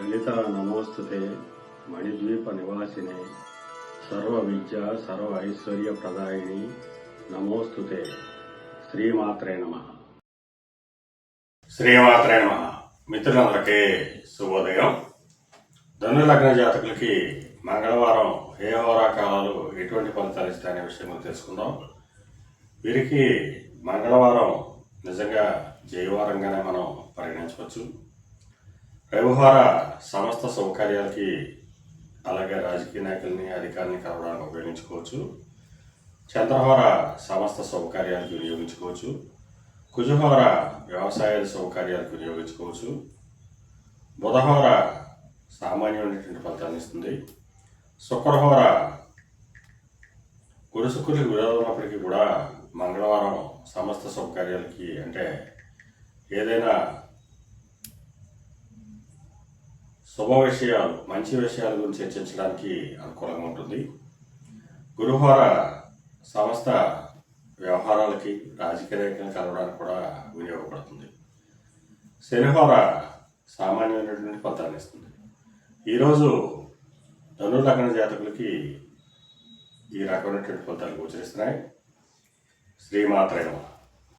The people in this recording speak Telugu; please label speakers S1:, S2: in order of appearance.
S1: లలిత నమోస్తుతే మణిద్వీప నివాసినే సర్వ విద్య సర్వ ఐశ్వర్య ప్రదాయిని నమోస్తుతే శ్రీమాత్రే నమ. శ్రీమాత్రే నమ. మిత్రులందరికీ శుభోదయం. ధనులగ్న జాతకులకి మంగళవారం ఏ హోరాకాలాలు ఎటువంటి ఫలితాలు ఇస్తాయనే విషయం మనం తెలుసుకుందాం. వీరికి మంగళవారం నిజంగా జయవారంగానే మనం పరిగణించవచ్చు. వ్యవహార సమస్త సౌకర్యాలకి అలాగే రాజకీయ నాయకుల్ని అధికారుల్ని కలవడానికి ఉపయోగించుకోవచ్చు. చంద్రహోర సమస్త సౌకర్యాలకు వినియోగించుకోవచ్చు. కుజహోర వ్యవసాయ సౌకర్యాలకు వినియోగించుకోవచ్చు. బుధహోర సామాన్యమైనటువంటి ఫలితాన్ని ఇస్తుంది. శుక్రహోర గురు శుక్రులకు ఉన్నప్పటికీ కూడా మంగళవారం సమస్త సౌకర్యాలకి అంటే ఏదైనా శుభ విషయాలు మంచి విషయాల గురించి చర్చించడానికి అనుకూలంగా ఉంటుంది. గురువార సంస్థ వ్యవహారాలకి రాజకీయ నాయకులను కలవడానికి కూడా వినియోగపడుతుంది. శనివార సామాన్యమైనటువంటి ఫలితాన్ని ఇస్తుంది. ఈరోజు ధను లగ్న జాతకులకి ఈ రకమైనటువంటి ఫలితాలు గోచరిస్తున్నాయి. శ్రీమాత్రేణ